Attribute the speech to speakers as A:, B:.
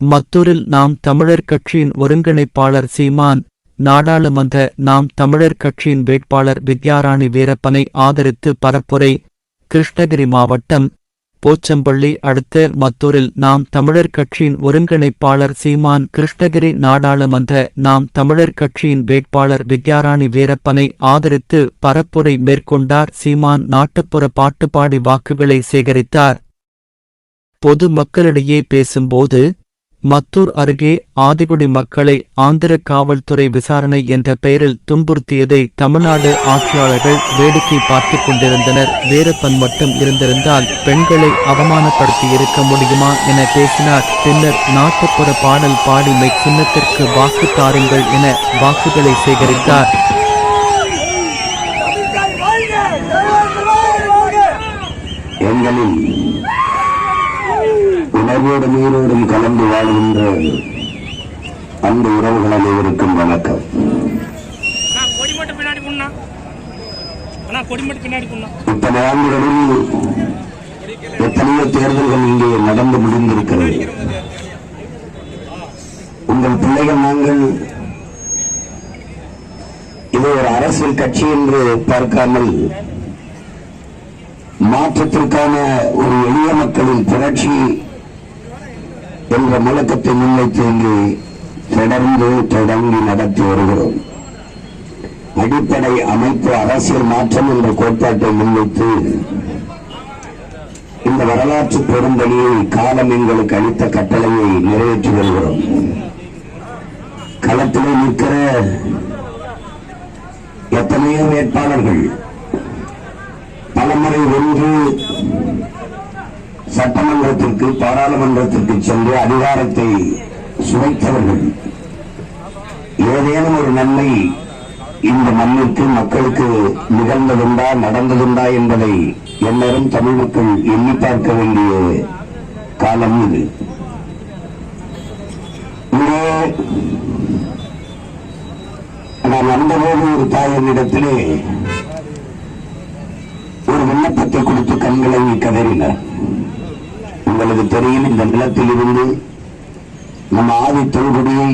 A: மத்தூரில் நாம் தமிழர் கட்சியின் ஒருங்கிணைப்பாளர் சீமான் நாடாளுமன்ற நாம் தமிழர் கட்சியின் வேட்பாளர் வித்யாராணி வீரப்பனை ஆதரித்து பரப்புரை கிருஷ்ணகிரி மாவட்டம் போச்சம்பள்ளி அடுத்த மத்தூரில் நாம் தமிழர் கட்சியின் ஒருங்கிணைப்பாளர் சீமான் கிருஷ்ணகிரி நாடாளுமன்ற நாம் தமிழர் கட்சியின் வேட்பாளர் வித்யாராணி வீரப்பனை ஆதரித்து பரப்புரை மேற்கொண்டார் சீமான் நாட்டுப்புற பாட்டுப்பாடி வாக்குகளை சேகரித்தார். பொது மக்களிடையே பேசும்போது மத்தூர் அருகே ஆதிகுடி மக்களை ஆந்திர காவல்துறை விசாரணை என்ற பெயரில் துன்புறுத்தியதை தமிழ்நாடு ஆட்சியாளர்கள் வேடிக்கை பார்த்துக் கொண்டிருந்தனர். வீரப்பன் மட்டும் இருந்திருந்தால் பெண்களை அவமானப்படுத்தி இருக்க முடியுமா என பேசினார். பின்னர் நாட்டுப்புற பாடல் பாடி மை சின்னத்திற்கு வாக்கு தாருங்கள் என வாக்குகளை சேகரித்தார்.
B: உணர்வோடு நீரோடும் கலந்து வாழ்கின்ற அந்த உறவுகள் அனைவருக்கும் வணக்கம். இத்தனை ஆண்டுகளில் எத்தனையோ தேர்தல்கள் இங்கே நடந்து முடிந்திருக்கிறது. உங்கள் பிள்ளைகள் நாங்கள் இது ஒரு அரசியல் கட்சி என்று பார்க்காமல் மாற்றத்திற்கான ஒரு எளிய மக்களின் புரட்சி என்ற முழக்கத்தை முன்வைத்து இங்கு தொடர்ந்து தொடங்கி நடத்தி வருகிறோம். அடிப்படை அமைப்பு அரசியல் மாற்றம் என்ற கோட்பாட்டை முன்வைத்து இந்த வரலாற்று பெரும்பணியை காலம் எங்களுக்கு அளித்த கட்டளையை நிறைவேற்றி வருகிறோம். களத்திலே நிற்கிற எத்தனையோ வேட்பாளர்கள் பலமுறை ஒன்று சட்டமன்றத்திற்கு பாராளுமன்றத்திற்கு சென்று அதிகாரத்தை சுவைத்தவர்கள். ஏதேனும் ஒரு நன்மை இந்த மண்ணிற்கு மக்களுக்கு நிகழ்ந்ததுண்டா நடந்ததுண்டா என்பதை எல்லாரும் தமிழ் மக்கள் எண்ணி பார்க்க வேண்டிய காலம் இது. இங்கே நான் வந்தபோது ஒரு தாயினிடத்திலே ஒரு விண்ணப்பத்தை கொடுத்து கண்களை கதறினார். உங்களுக்கு தெரியும் இந்த நிலத்தில் இருந்து நம்ம ஆதி தொல்குடியை